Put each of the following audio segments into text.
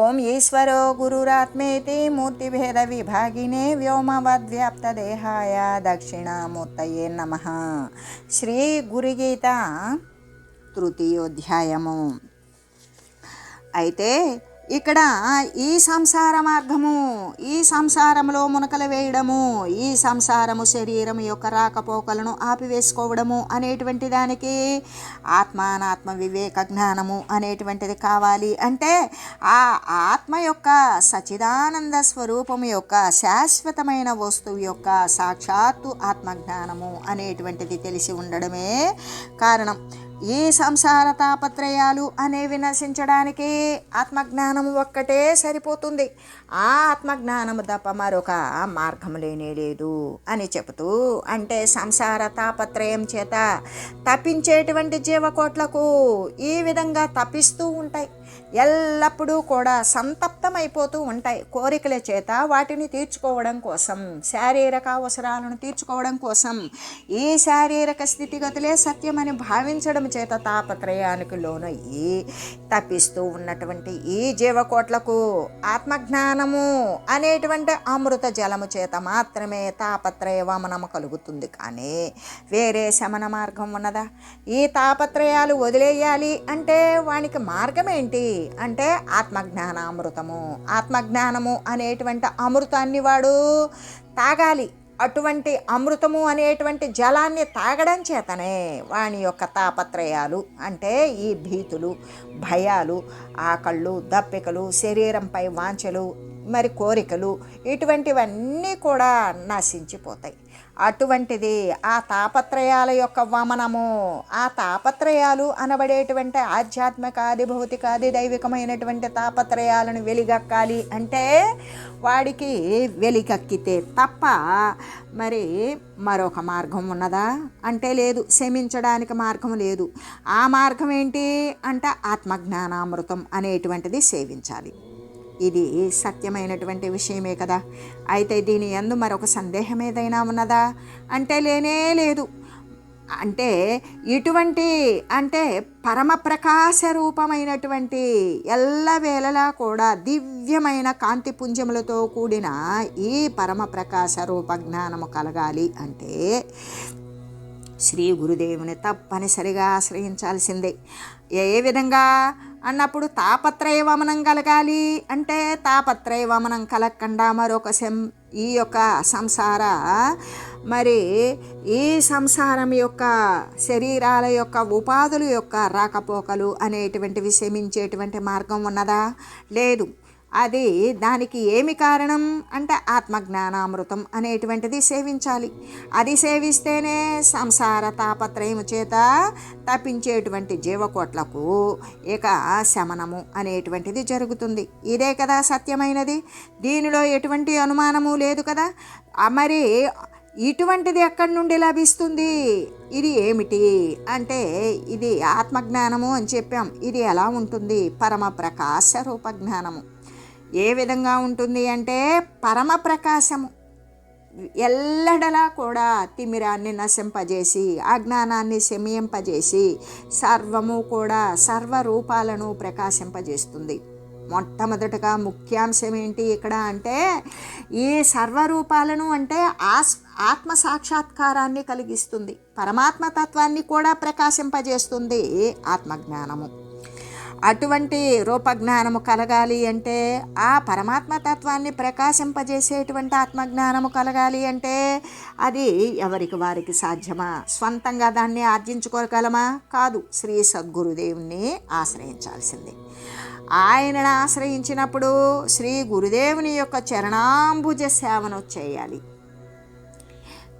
ఓం ఈశ్వరో గురురాత్మేతి మూర్తిభేద విభాగినే వ్యోమవద్వ్యాప్తదేహాయ దక్షిణామూర్తయే నమ. శ్రీ గురుగీత తృతీయోధ్యాయము. అయితే ఇక్కడ ఈ సంసార మార్గము ఈ సంసారంలో మునకలు వేయడము ఈ సంసారము శరీరం యొక్క రాకపోకలను ఆపివేసుకోవడము అనేటువంటి దానికి ఆత్మానాత్మ వివేక జ్ఞానము అనేటువంటిది కావాలి. అంటే ఆ ఆత్మ యొక్క సచిదానంద స్వరూపము యొక్క శాశ్వతమైన వస్తువు యొక్క సాక్షాత్తు ఆత్మజ్ఞానము అనేటువంటిది తెలిసి ఉండడమే కారణం. ఈ సంసార తాపత్రయాలు అనేవి నశించడానికి ఆత్మజ్ఞానం ఒక్కటే సరిపోతుంది. ఆ ఆత్మజ్ఞానము తప్ప మరొక మార్గం లేనే లేదు అని చెబుతూ అంటే సంసార తాపత్రయం చేత తప్పించేటువంటి జీవకోట్లకు ఈ విధంగా తప్పిస్తూ ఉంటాయి. ఎల్లప్పుడూ కూడా సంతప్తమైపోతూ ఉంటాయి కోరికల చేత వాటిని తీర్చుకోవడం కోసం శారీరక అవసరాలను తీర్చుకోవడం కోసం. ఈ శారీరక స్థితిగతులే సత్యమని భావించడం చేత తాపత్రయానికి లోనయ్యి తప్పిస్తూ ఉన్నటువంటి ఈ జీవకోట్లకు ఆత్మజ్ఞానము అనేటువంటి అమృత జలము చేత మాత్రమే తాపత్రయ వమనము కలుగుతుంది. కానీ వేరే శమన మార్గం ఉన్నదా? ఈ తాపత్రయాలు వదిలేయాలి అంటే వానికి మార్గం ఏంటి అంటే ఆత్మజ్ఞానామృతము. ఆత్మజ్ఞానము అనేటువంటి అమృతాన్ని వాడు తాగాలి. అటువంటి అమృతము అనేటువంటి జలాన్ని తాగడం చేతనే వాని యొక్క తాపత్రయాలు అంటే ఈ భీతులు భయాలు ఆకళ్ళు దప్పికలు శరీరంపై వాంఛలు మరి కోరికలు ఇటువంటివన్నీ కూడా నశించిపోతాయి. అటువంటిది. ఆ తాపత్రయాల యొక్క వమనము ఆ తాపత్రయాలు అనబడేటువంటి ఆధ్యాత్మికాది భౌతికాది దైవికమైనటువంటి తాపత్రయాలను వెలిగక్కాలి అంటే వాడికి వెలిగక్కితే తప్ప మరి మరొక మార్గం ఉన్నదా? అంటే లేదు శమించడానికి మార్గం లేదు. ఆ మార్గం ఏంటి? అంటే ఆత్మజ్ఞానామృతం అనేటువంటిది సేవించాలి. ఇది సత్యమైనటువంటి విషయమే కదా. అయితే దీని ఎందు మరొక సందేహం ఏదైనా ఉన్నదా? అంటే లేనే లేదు. అంటే ఇటువంటి అంటే పరమ ప్రకాశ రూపమైనటువంటి ఎల్లవేళలా కూడా దివ్యమైన కాంతి పుంజములతో కూడిన ఈ పరమ ప్రకాశ రూప జ్ఞానము కలగాలి అంటే శ్రీ గురుదేవుని తప్పనిసరిగా ఆశ్రయించాల్సిందే. ఏ విధంగా? అన్నప్పుడు తాపత్రయ వమనం కలగాలి అంటే తాపత్రయ వమనం కలగకుండా మరొక సం ఈ యొక్క సంసార మరి ఈ సంసారం యొక్క శరీరాల యొక్క ఉపాధుల యొక్క రాకపోకలు అనేటువంటివి శమించేటువంటి మార్గం ఉన్నదా? లేదు. అది దానికి ఏమి కారణం అంటే ఆత్మజ్ఞానామృతం అనేటువంటిది సేవించాలి. అది సేవిస్తేనే సంసార తాపత్రయం చేత తప్పించేటువంటి జీవకోట్లకు ఇక శమనము అనేటువంటిది జరుగుతుంది. ఇదే కదా సత్యమైనది. దీనిలో ఎటువంటి అనుమానము లేదు కదా. మరి ఇటువంటిది ఎక్కడి నుండి లభిస్తుంది? ఇది ఏమిటి? అంటే ఇది ఆత్మజ్ఞానము అని చెప్పాం. ఇది ఎలా ఉంటుంది? పరమ ప్రకాశ రూప జ్ఞానము ఏ విధంగా ఉంటుంది అంటే పరమ ప్రకాశము. ఎల్లడలా కూడా తిమిరాన్ని నశింపజేసి అజ్ఞానాన్ని శమింపజేసి సర్వము కూడా సర్వరూపాలను ప్రకాశింపజేస్తుంది. మొట్టమొదటగా ముఖ్యాంశం ఏంటి ఇక్కడ అంటే ఈ సర్వరూపాలను అంటే ఆస్ ఆత్మ సాక్షాత్కారాన్ని కలిగిస్తుంది. పరమాత్మ తత్వాన్ని కూడా ప్రకాశింపజేస్తుంది ఆత్మజ్ఞానము. అటువంటి రూపజ్ఞానము కలగాలి అంటే ఆ పరమాత్మ తత్వాన్ని ప్రకాశింపజేసేటువంటి ఆత్మజ్ఞానము కలగాలి అంటే అది ఎవరికి వారికి సాధ్యమా? స్వంతంగా దాన్ని ఆర్జించుకోగలమా? కాదు. శ్రీ సద్గురుదేవుని ఆశ్రయించాల్సిందే. ఆయనను ఆశ్రయించినప్పుడు శ్రీ గురుదేవుని యొక్క చరణాంబుజ సేవను చేయాలి.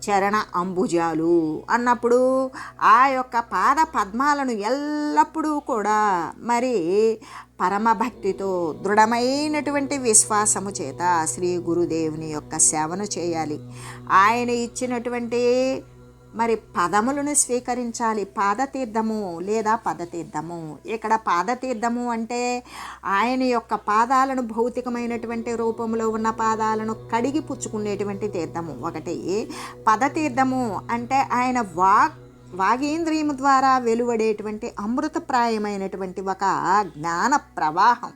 చరణ అంబుజాలు అన్నప్పుడు ఆ యొక్క పాద పద్మాలను ఎల్లప్పుడూ కూడా మరి పరమభక్తితో దృఢమైనటువంటి విశ్వాసము చేత శ్రీ గురుదేవుని యొక్క సేవను చేయాలి. ఆయన ఇచ్చినటువంటి మరి పదములను స్వీకరించాలి. పాదతీర్థము లేదా పదతీర్థము. ఇక్కడ పాదతీర్థము అంటే ఆయన యొక్క పాదాలను భౌతికమైనటువంటి రూపంలో ఉన్న పాదాలను కడిగి పుచ్చుకునేటువంటి తీర్థము ఒకటి. పదతీర్థము అంటే ఆయన వాక్ వాగేంద్రియము ద్వారా వెలువడేటువంటి అమృతప్రాయమైనటువంటి ఒక జ్ఞాన ప్రవాహం.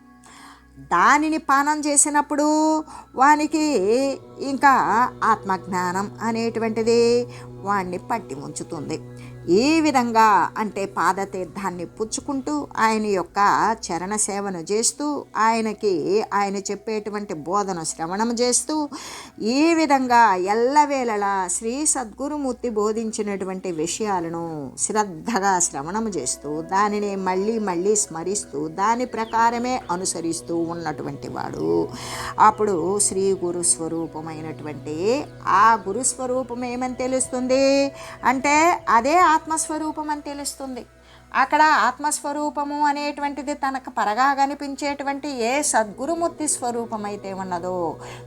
దానిని పానం చేసినప్పుడు వానికి ఇంకా ఆత్మజ్ఞానం అనేటువంటిది వాణ్ణి పట్టి ఉంచుతుంది ఈ విధంగా అంటే పాదతీర్థాన్ని పుచ్చుకుంటూ ఆయన యొక్క చరణ సేవను చేస్తూ ఆయనకి ఆయన చెప్పేటువంటి బోధన శ్రవణం చేస్తూ ఈ విధంగా ఎల్లవేళలా శ్రీ సద్గురుమూర్తి బోధించినటువంటి విషయాలను శ్రద్ధగా శ్రవణం చేస్తూ దానిని మళ్ళీ మళ్ళీ స్మరిస్తూ దాని ప్రకారమే అనుసరిస్తూ ఉన్నటువంటి వాడు. అప్పుడు శ్రీ గురు స్వరూపమైనటువంటి ఆ గురు స్వరూపం ఏమని తెలుస్తుంది? అంటే అదే ఆత్మస్వరూపం అని తెలుస్తుంది. అక్కడ ఆత్మస్వరూపము అనేటువంటిది తనకు పరగా కనిపించేటువంటి ఏ సద్గురుమూర్తి స్వరూపం అయితే ఉన్నదో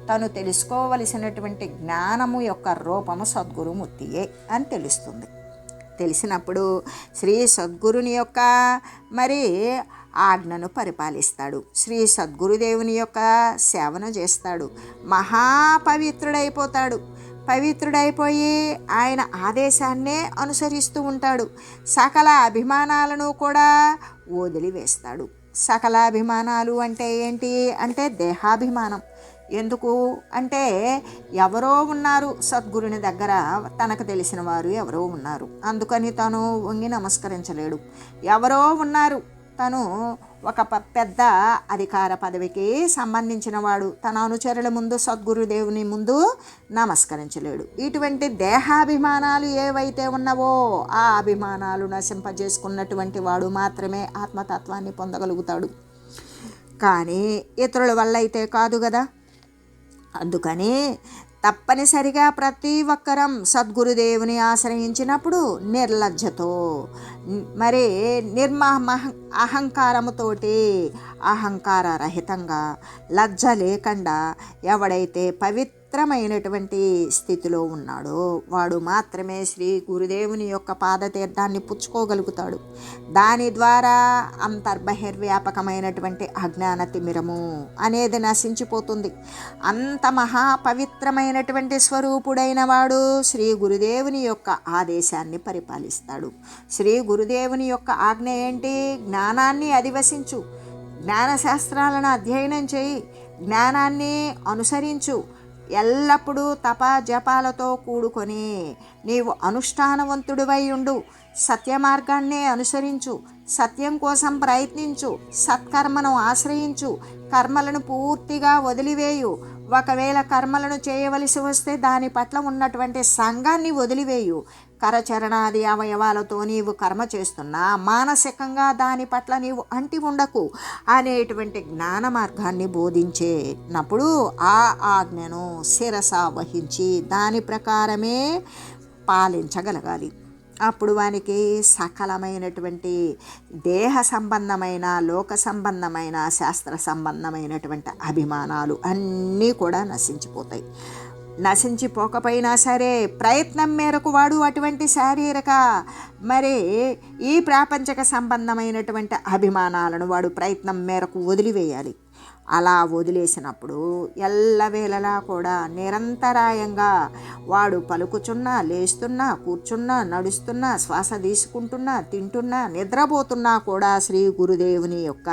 తను తెలుసుకోవలసినటువంటి జ్ఞానము యొక్క రూపము సద్గురుమూర్తియే అని తెలుస్తుంది. తెలిసినప్పుడు శ్రీ సద్గురుని యొక్క మరి ఆజ్ఞను పరిపాలిస్తాడు. శ్రీ సద్గురుదేవుని యొక్క సేవను చేస్తాడు. మహాపవిత్రుడైపోతాడు. పవిత్రుడైపోయి ఆయన ఆదేశాన్నే అనుసరిస్తూ ఉంటాడు. సకల అభిమానాలను కూడా వదిలివేస్తాడు. సకల అభిమానాలు అంటే ఏంటి? అంటే దేహాభిమానం. ఎందుకు? అంటే ఎవరో ఉన్నారు. సద్గురుని దగ్గర తనకు తెలిసిన వారు ఎవరో ఉన్నారు. అందుకని తను వంగి నమస్కరించలేడు. ఎవరో ఉన్నారు. తను ఒక ప- పెద్ద అధికార పదవికి సంబంధించిన వాడు తన అనుచరుల ముందు సద్గురుదేవుని ముందు నమస్కరించలేడు. ఇటువంటి దేహాభిమానాలు ఏవైతే ఉన్నవో ఆ అభిమానాలు నశింపజేసుకున్నటువంటి వాడు మాత్రమే ఆత్మతత్వాన్ని పొందగలుగుతాడు. కానీ ఇతరుల వల్ల అయితే కాదు కదా అందుకని తప్పనిసరిగా ప్రతి ఒక్కరం సద్గురుదేవుని ఆశ్రయించినప్పుడు నిర్లజ్జతో. మరి నిర్మహ అహంకారముతోటి అహంకార రహితంగా లజ్జ లేకుండా ఎవడైతే పవిత్ర పవిత్రమైనటువంటి స్థితిలో ఉన్నాడో. వాడు మాత్రమే శ్రీ గురుదేవుని యొక్క పాదతీర్థాన్ని పుచ్చుకోగలుగుతాడు. దాని ద్వారా అంతర్బహిర్వ్యాపకమైనటువంటి అజ్ఞాన తిమిరము అనేది నశించిపోతుంది. అంత మహా పవిత్రమైనటువంటి స్వరూపుడైన వాడు శ్రీ గురుదేవుని యొక్క ఆదేశాన్ని పరిపాలిస్తాడు. శ్రీ గురుదేవుని యొక్క ఆజ్ఞ ఏంటి? జ్ఞానాన్ని అధివసించు. జ్ఞానశాస్త్రాలను అధ్యయనం చేయి. జ్ఞానాన్ని అనుసరించు. ఎల్లప్పుడూ తప జపాలతో కూడుకొని నీవు అనుష్ఠానవంతుడివై ఉండు సత్య మార్గాన్నే అనుసరించు. సత్యం కోసం ప్రయత్నించు. సత్కర్మను ఆశ్రయించు. కర్మలను పూర్తిగా వదిలివేయు. ఒకవేళ కర్మలను చేయవలసి వస్తే దాని పట్ల ఉన్నటువంటి సంఘాన్ని వదిలివేయు. కరచరణాది అవయవాలతో నీవు కర్మ చేస్తున్నా మానసికంగా దాని పట్ల నీవు అంటి ఉండకు అనేటువంటి జ్ఞాన మార్గాన్ని బోధించేటప్పుడు ఆ ఆజ్ఞను శిరస వహించి దాని ప్రకారమే పాలించగలగాలి. అప్పుడు వానికి సకలమైనటువంటి దేహ సంబంధమైన లోక సంబంధమైన శాస్త్ర సంబంధమైనటువంటి అభిమానాలు అన్నీ కూడా నశించిపోతాయి. నశించిపోకపోయినా సరే ప్రయత్నం మేరకు వాడు అటువంటి శారీరక మరి ఈ ప్రాపంచక సంబంధమైనటువంటి అభిమానాలను వాడు ప్రయత్నం మేరకు వదిలివేయాలి. అలా వదిలేసినప్పుడు ఎల్లవేళలా కూడా నిరంతరాయంగా వాడు పలుకుచున్నా లేస్తున్నా కూర్చున్నా నడుస్తున్నా శ్వాస తీసుకుంటున్నా తింటున్నా నిద్రపోతున్నా కూడా శ్రీ గురుదేవుని యొక్క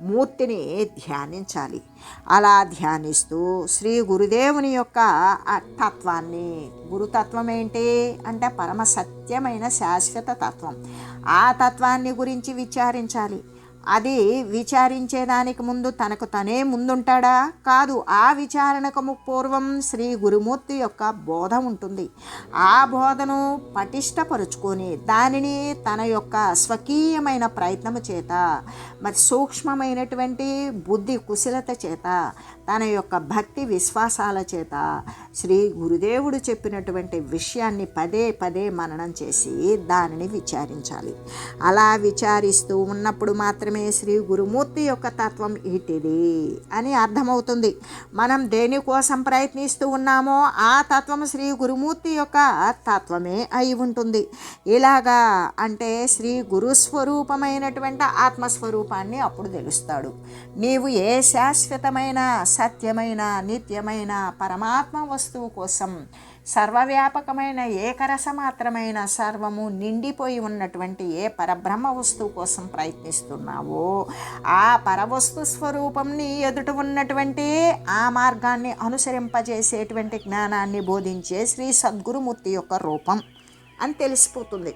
మూర్తిని ధ్యానించాలి. అలా ధ్యానిస్తూ శ్రీ గురుదేవుని యొక్క తత్వాన్ని. గురుతత్వం ఏంటి? అంటే పరమ సత్యమైన శాశ్వత తత్వం. ఆ తత్వాన్ని గురించి విచారించాలి. అది విచారించేదానికి ముందు తనకు తనే ముందుంటాడా? కాదు ఆ విచారణకు పూర్వం శ్రీ గురుమూర్తి యొక్క బోధ ఉంటుంది. ఆ బోధను పటిష్టపరుచుకొని దానిని తన యొక్క స్వకీయమైన ప్రయత్నము చేత మరి సూక్ష్మమైనటువంటి బుద్ధి కుశలత చేత తన యొక్క భక్తి విశ్వాసాల చేత శ్రీ గురుదేవుడు చెప్పినటువంటి విషయాన్ని పదే పదే మననం చేసి దానిని విచారించాలి. అలా విచారిస్తూ ఉన్నప్పుడు మాత్రమే శ్రీ గురుమూర్తి యొక్క తత్వం ఇటిది అని అర్థమవుతుంది. మనం దేనికోసం ప్రయత్నిస్తూ ఉన్నామో ఆ తత్వం శ్రీ గురుమూర్తి యొక్క తత్వమే అయి ఉంటుంది. ఇలాగా అంటే శ్రీ గురుస్వరూపమైనటువంటి స్వరూపాన్ని అప్పుడు తెలుస్తాడు. నీవు ఏ శాశ్వతమైన సత్యమైన నిత్యమైన పరమాత్మ వస్తువు కోసం సర్వవ్యాపకమైన ఏకరసమాత్రమైన సర్వము నిండిపోయి ఉన్నటువంటి ఏ పరబ్రహ్మ వస్తువు కోసం ప్రయత్నిస్తున్నావో ఆ పరవస్తు స్వరూపంని ఎదుట ఉన్నటువంటి ఆ మార్గాన్ని అనుసరింపజేసేటువంటి జ్ఞానాన్ని బోధించే శ్రీ సద్గురుమూర్తి యొక్క రూపం అని తెలిసిపోతుంది.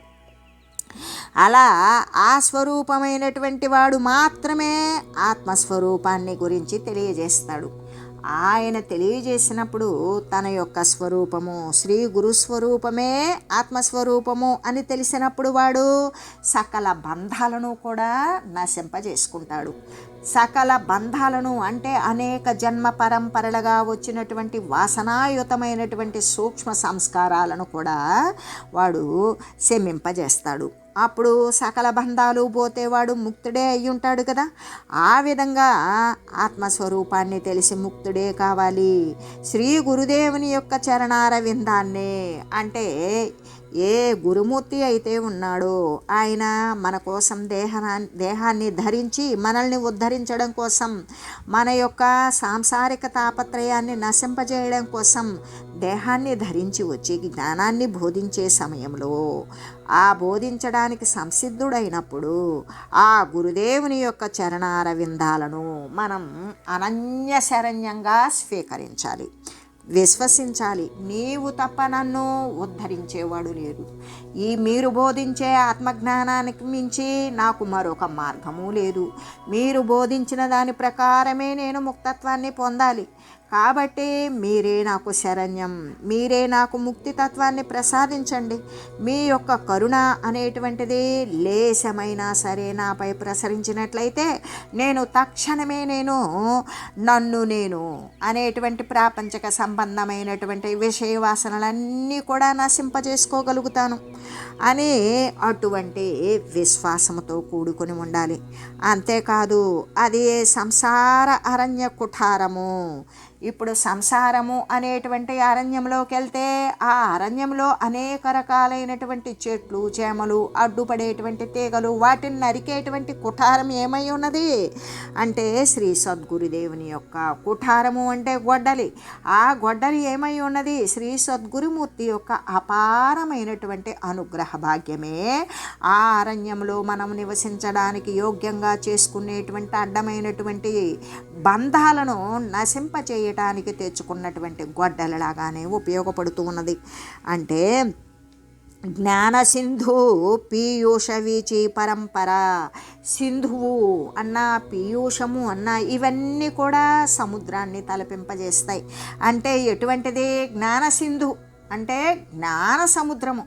అలా ఆ స్వరూపమైనటువంటి వాడు మాత్రమే ఆత్మస్వరూపాన్ని గురించి తెలియజేస్తాడు. ఆయన తెలియజేసినప్పుడు తన యొక్క స్వరూపము శ్రీ గురుస్వరూపమే ఆత్మస్వరూపము అని తెలిసినప్పుడు వాడు సకల బంధాలను కూడా నశింపజేసుకుంటాడు. సకల బంధాలను అంటే అనేక జన్మ పరంపరలుగా వచ్చినటువంటి వాసనాయుతమైనటువంటి సూక్ష్మ సంస్కారాలను కూడా వాడు శమింపజేస్తాడు. అప్పుడు సకల బంధాలు పోతే వాడు ముక్తుడే అయి ఉంటాడు కదా. ఆ విధంగా ఆత్మస్వరూపాన్ని తెలిసి ముక్తుడే కావాలి. శ్రీ గురుదేవుని యొక్క చరణార విందాన్నే అంటే ఏ గురుమూర్తి అయితే ఉన్నాడో ఆయన మన కోసం దేహా దేహాన్ని ధరించి మనల్ని ఉద్ధరించడం కోసం మన యొక్క సాంసారిక తాపత్రయాన్ని నశింపజేయడం కోసం దేహాన్ని ధరించి వచ్చి జ్ఞానాన్ని బోధించే సమయంలో ఆ బోధించడానికి సంసిద్ధుడైనప్పుడు ఆ గురుదేవుని యొక్క చరణారవిందాలను మనం అనన్య శరణ్యంగా స్వీకరించాలి. విశ్వసించాలి. నీవు తప్ప నన్ను ఉద్ధరించేవాడు లేడు. ఈ మీరు బోధించే ఆత్మజ్ఞానానికి మించి నాకు మరొక మార్గము లేదు. మీరు బోధించిన దాని ప్రకారమే నేను ముక్తత్వాన్ని పొందాలి. కాబట్టి మీరే నాకు శరణ్యం. మీరే నాకు ముక్తితత్వాన్ని ప్రసాదించండి. మీ యొక్క కరుణ అనేటువంటిది లేశమైనా సరే నాపై ప్రసరించినట్లయితే నేను తక్షణమే నేను నన్ను నేను అనేటువంటి ప్రాపంచక సంబంధమైనటువంటి విషయ వాసనలన్నీ కూడా నశింపజేసుకోగలుగుతాను. అని అటువంటి విశ్వాసంతో కూడుకొని ఉండాలి. అంతేకాదు అది సంసార అరణ్య కుఠారము ఇప్పుడు సంసారము అనేటువంటి అరణ్యంలోకి వెళ్తే ఆ అరణ్యంలో అనేక రకాలైనటువంటి చెట్లు చేమలు అడ్డుపడేటువంటి తీగలు వాటిని నరికేటువంటి కుఠారం ఏమై ఉన్నది? అంటే శ్రీ సద్గురుదేవుని యొక్క కుఠారము అంటే గొడ్డలి. ఆ గొడ్డలి ఏమై ఉన్నది? శ్రీ సద్గురుమూర్తి యొక్క అపారమైనటువంటి అనుగ్రహ భాగ్యమే. ఆ అరణ్యంలో మనం నివసించడానికి యోగ్యంగా చేసుకునేటువంటి అడ్డమైనటువంటి బంధాలను నశింపచేయ తీయటానికి తెచ్చుకున్నటువంటి గొడ్డలలాగానే ఉపయోగపడుతూ ఉన్నది. అంటే జ్ఞానసింధు పీయూష వీచి పరంపర. సింధువు అన్న పీయూషము అన్న ఇవన్నీ కూడా సముద్రాన్ని తలపింపజేస్తాయి. అంటే ఎటువంటిది? జ్ఞానసింధు అంటే జ్ఞాన సముద్రము.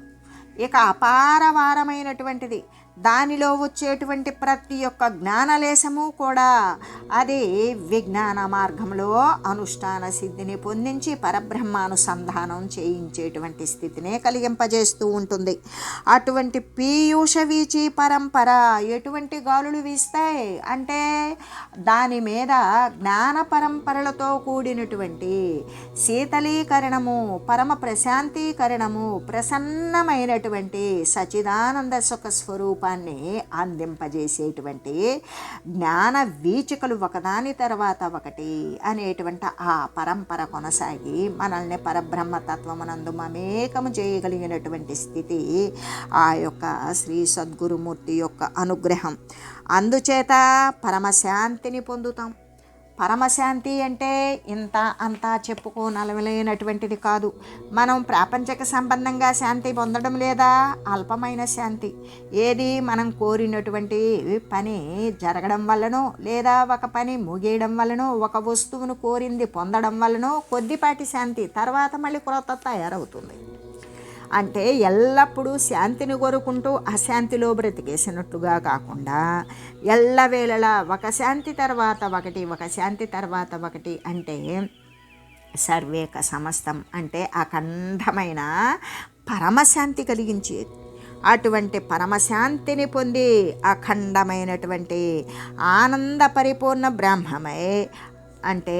ఇక అపారవారమైనటువంటిది. దానిలో వచ్చేటువంటి ప్రతి ఒక్క జ్ఞానలేశము కూడా అది విజ్ఞాన మార్గంలో అనుష్ఠాన సిద్ధిని పొందించి పరబ్రహ్మానుసంధానం చేయించేటువంటి స్థితినే కలిగింపజేస్తూ ఉంటుంది. అటువంటి పీయూష వీచి పరంపర ఎటువంటి గాలులు వీస్తాయి? అంటే దాని మీద జ్ఞాన పరంపరలతో కూడినటువంటి శీతలీకరణము పరమ ప్రశాంతీకరణము ప్రసన్నమైనటువంటి సచిదానంద సుఖ స్వరూప స్వరూపాన్ని అందింపజేసేటువంటి జ్ఞాన వీచికలు ఒకదాని తర్వాత ఒకటి అనేటువంటి ఆ పరంపర కొనసాగి మనల్ని పరబ్రహ్మతత్వమునందు మమేకము చేయగలిగినటువంటి స్థితి ఆ యొక్క శ్రీ సద్గురుమూర్తి యొక్క అనుగ్రహం. అందుచేత పరమశాంతిని పొందుతాం. పరమశాంతి అంటే ఇంత అంతా చెప్పుకోనలవలేనటువంటిది కాదు. మనం ప్రాపంచక సంబంధంగా శాంతి పొందడం లేదా? అల్పమైన శాంతి. ఏది మనం కోరినటువంటి పని జరగడం వల్లనో లేదా ఒక పని ముగియడం వల్లనో ఒక వస్తువును కోరింది పొందడం వల్లనో కొద్దిపాటి శాంతి తర్వాత మళ్ళీ క్రొత్త తయారవుతుంది. అంటే ఎల్లప్పుడూ శాంతిని కోరుకుంటూ అశాంతిలో బ్రతికేసినట్టుగా కాకుండా ఎల్లవేళలా ఒక శాంతి తర్వాత ఒకటి ఒక శాంతి తర్వాత ఒకటి అంటే సర్వేక సమస్తం అంటే అఖండమైన పరమశాంతి కలిగించేది అటువంటి పరమశాంతిని పొంది అఖండమైనటువంటి ఆనంద పరిపూర్ణ బ్రహ్మమై అంటే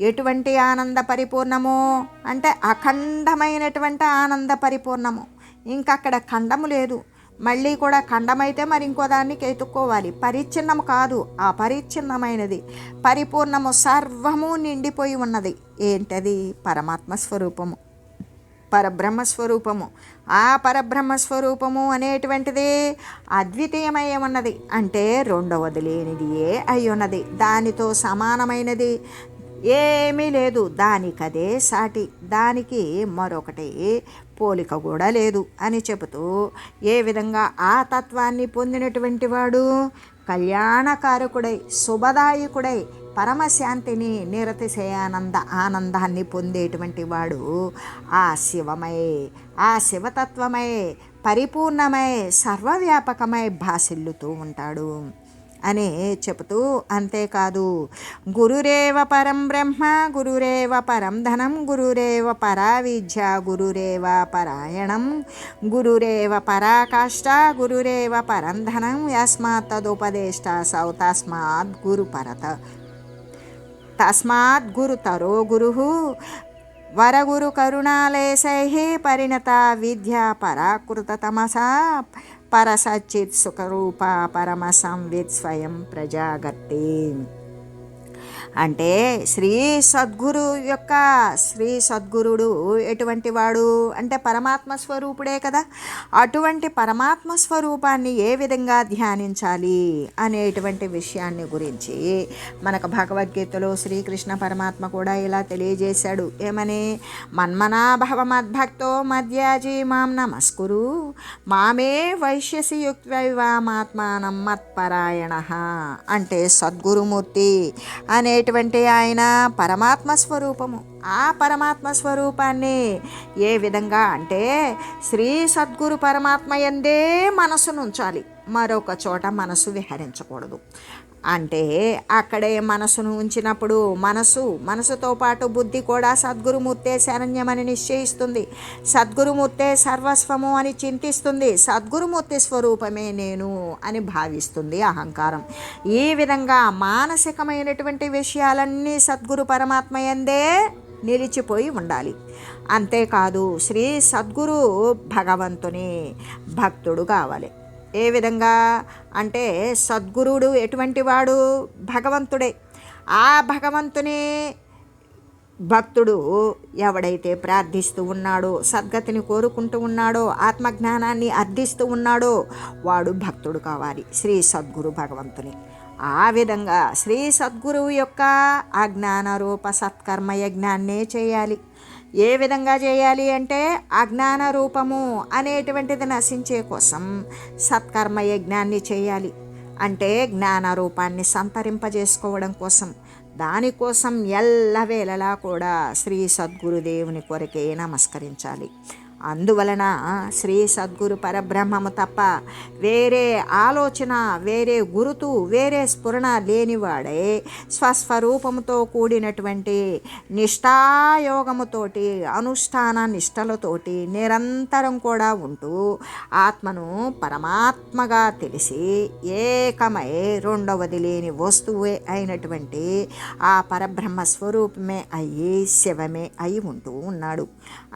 ఎటువంటి ఆనంద పరిపూర్ణము? అంటే అఖండమైనటువంటి ఆనంద పరిపూర్ణము. ఇంకక్కడ ఖండము లేదు. మళ్ళీ కూడా ఖండమైతే మరి ఇంకో దానికి ఎత్తుక్కోవాలి పరిచ్ఛిన్నము కాదు అపరిచ్ఛిన్నమైనది. పరిపూర్ణము సర్వము నిండిపోయి ఉన్నది. ఏంటది? పరమాత్మ స్వరూపము. పరబ్రహ్మ స్వరూపము ఆ పరబ్రహ్మ స్వరూపము అనేటువంటిది అద్వితీయమై ఉన్నది. అంటే రెండవది లేనిది ఏ అయి ఉన్నది. దానితో సమానమైనది. ఏమీ లేదు. దానికదే సాటి. దానికి మరొకటి పోలిక కూడా లేదు అని చెబుతూ ఏ విధంగా ఆ తత్వాన్ని పొందినటువంటి వాడు? కళ్యాణకారకుడై శుభదాయకుడై పరమశాంతిని నిరతిశయానంద ఆనందాన్ని పొందేటువంటి వాడు ఆ శివమై ఆ శివతత్వమై పరిపూర్ణమై సర్వవ్యాపకమై భాసిల్లుతూ ఉంటాడు. అని చెబుతూ అంతేకాదు. గురురేవ పరం బ్రహ్మ గురురేవ పరం ధనం గురురేవ పరా విద్య గురురేవ పరాయణం గురురేవ పరాకాష్ట గురురేవ పరం ధనం యస్మాత్ తదుపదేష్ట సౌ తస్మాత్ గురు పరత. తస్మాత్ గురుతరో గురు వరగురు కరుణాలేశై పరిణత విద్యా పరాకృత తమసా పరాకృతతమసా పరసచిత్ సుఖరూప పరమ సంవిత్ స్వయం ప్రజాగత్తి అంటే శ్రీ సద్గురు యొక్క శ్రీ సద్గురుడు ఎటువంటి వాడు? అంటే పరమాత్మ స్వరూపుడే కదా. అటువంటి పరమాత్మ స్వరూపాన్ని ఏ విధంగా ధ్యానించాలి అనేటువంటి విషయాన్ని గురించి మనకు భగవద్గీతలో శ్రీకృష్ణ పరమాత్మ కూడా ఇలా తెలియజేశాడు. ఏమని? మన్మనాభవ మద్భక్తో మధ్యాజీ మాం నమస్కురు. మామే వైశ్యసి యుక్తైవామాత్మానం మత్పరాయణ. అంటే సద్గురుమూర్తి అనే అనేటువంటి ఆయన? పరమాత్మ స్వరూపము. ఆ పరమాత్మ స్వరూపాన్ని ఏ విధంగా అంటే శ్రీ సద్గురు పరమాత్మ ఎందే మనసును ఉంచాలి మరొక చోట మనసు విహరించకూడదు. అంటే అక్కడే మనసును ఉంచినప్పుడు మనసు మనసుతో పాటు బుద్ధి కూడా సద్గురుమూర్తే శరణ్యమని నిశ్చయిస్తుంది. సద్గురుమూర్తే సర్వస్వము అని చింతిస్తుంది. సద్గురుమూర్తి స్వరూపమే నేను అని భావిస్తుంది అహంకారం. ఈ విధంగా మానసికమైనటువంటి విషయాలన్నీ సద్గురు పరమాత్మ ఎందే నిలిచిపోయి ఉండాలి. అంతేకాదు శ్రీ సద్గురు భగవంతుని భక్తుడు కావాలి. ఏ విధంగా అంటే సద్గురుడు ఎటువంటి వాడు భగవంతుడే. ఆ భగవంతుని భక్తుడు ఎవడైతే ప్రార్థిస్తూ ఉన్నాడో సద్గతిని కోరుకుంటూ ఉన్నాడో ఆత్మజ్ఞానాన్ని అర్థిస్తూ ఉన్నాడో వాడు భక్తుడు కావాలి. శ్రీ సద్గురు భగవంతుని. ఆ విధంగా శ్రీ సద్గురువు యొక్క అజ్ఞాన రూప సత్కర్మ యజ్ఞాన్నే చేయాలి. ఏ విధంగా చేయాలి అంటే అజ్ఞాన రూపము అనేటువంటిది నశించే కోసం సత్కర్మ యజ్ఞాన్ని చేయాలి. అంటే జ్ఞాన రూపాన్ని సంతరింపజేసుకోవడం కోసం. దానికోసం ఎల్లవేళలా కూడా శ్రీ సద్గురుదేవుని కొరకే నమస్కరించాలి. అందువలన శ్రీ సద్గురు పరబ్రహ్మము తప్ప వేరే ఆలోచన వేరే గురుతు వేరే స్ఫురణ లేనివాడే స్వస్వరూపముతో కూడినటువంటి నిష్ఠాయోగముతోటి అనుష్ఠాన నిష్టలతోటి నిరంతరం కూడా ఉంటూ ఆత్మను పరమాత్మగా తెలిసి ఏకమై రెండవది లేని వస్తువే అయినటువంటి ఆ పరబ్రహ్మ స్వరూపమే అయ్యి శివమే అయి ఉంటూ ఉన్నాడు.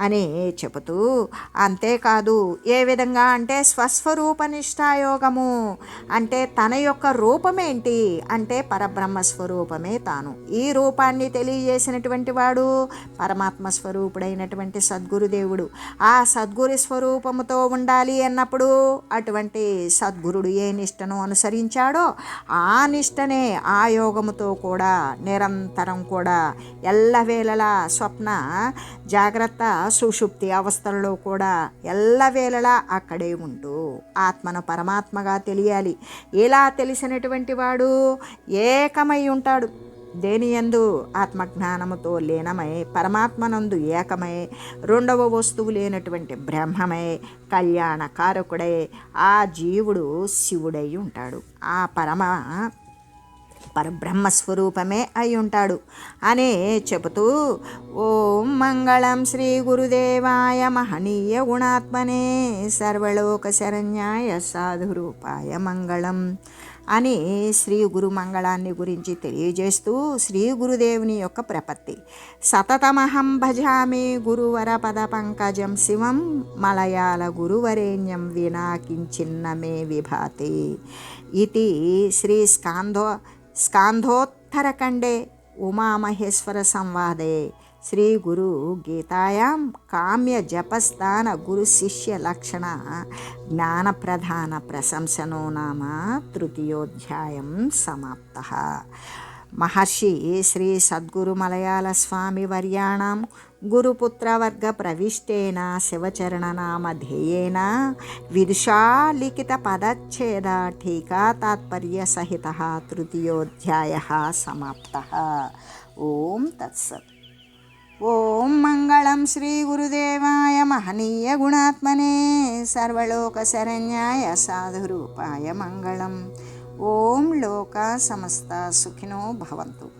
అని చెబుతూ అంతేకాదు ఏ విధంగా అంటే స్వస్వరూప నిష్ఠాయోగము అంటే తన యొక్క రూపమేంటి? అంటే పరబ్రహ్మ స్వరూపమే తాను. ఈ రూపాన్ని తెలియజేసినటువంటి వాడు పరమాత్మ స్వరూపుడైనటువంటి సద్గురుదేవుడు. ఆ సద్గురు స్వరూపముతో ఉండాలి అన్నప్పుడు అటువంటి సద్గురుడు ఏ నిష్టను అనుసరించాడో ఆ నిష్టనే ఆ యోగముతో కూడా నిరంతరం కూడా ఎల్లవేళలా స్వప్న జాగ్రత్త సుషుప్తి అవస్థలలో కూడా ఎల్లవేళలా అక్కడే ఉంటూ ఆత్మను పరమాత్మగా తెలియాలి. ఇలా తెలిసినటువంటి వాడు? ఏకమై ఉంటాడు. దేని యందు? ఆత్మజ్ఞానముతో లీనమై పరమాత్మనందు ఏకమై రెండవ వస్తువు లేనటువంటి బ్రహ్మమై కళ్యాణకారకుడై ఆ జీవుడు శివుడై ఉంటాడు. ఆ పరమ పరబ్రహ్మస్వరూపమే అయి ఉంటాడు అనే చెబుతూ ఓం మంగళం శ్రీ గురుదేవాయ మహనీయ గుణాత్మనే సర్వలోక శరణ్యాయ సాధురూపాయ మంగళం అని శ్రీ గురు మంగళాన్ని గురించి తెలియజేస్తూ శ్రీ గురుదేవుని యొక్క ప్రపత్తి. సతతమహం భజామి గురువర పద పంకజం శివం మలయాళ గురువరేణ్యం వినా కించిన్న విభాతి ఇది శ్రీ స్కాందో స్కాంధోత్తరఖండే ఉమామహేశ్వర సంవాదే శ్రీ గురు గీతాయాం కామ్య జపస్థాన గురు శిష్య లక్షణ జ్ఞాన ప్రధాన ప్రశంసనో నామ తృతీయోధ్యాయం సమాప్త. మహర్షి శ్రీ సద్గురు మలయాళ స్వామి వర్యాణం గురుపుత్రవర్గ ప్రవిష్టేన శివచరణనామధేయేన విదుషా పదచ్ఛేద టీకా తాత్పర్య సహిత తృతీయోధ్యాయ సమాప్త. ఓం తత్సత్. ఓం మంగళం శ్రీ గురుదేవాయ మహనీయ గుణాత్మనే సర్వలోకశరణ్యాయ సాధురూపాయ మంగళం. ఓం లోక సమస్త సుఖినో భవంతు.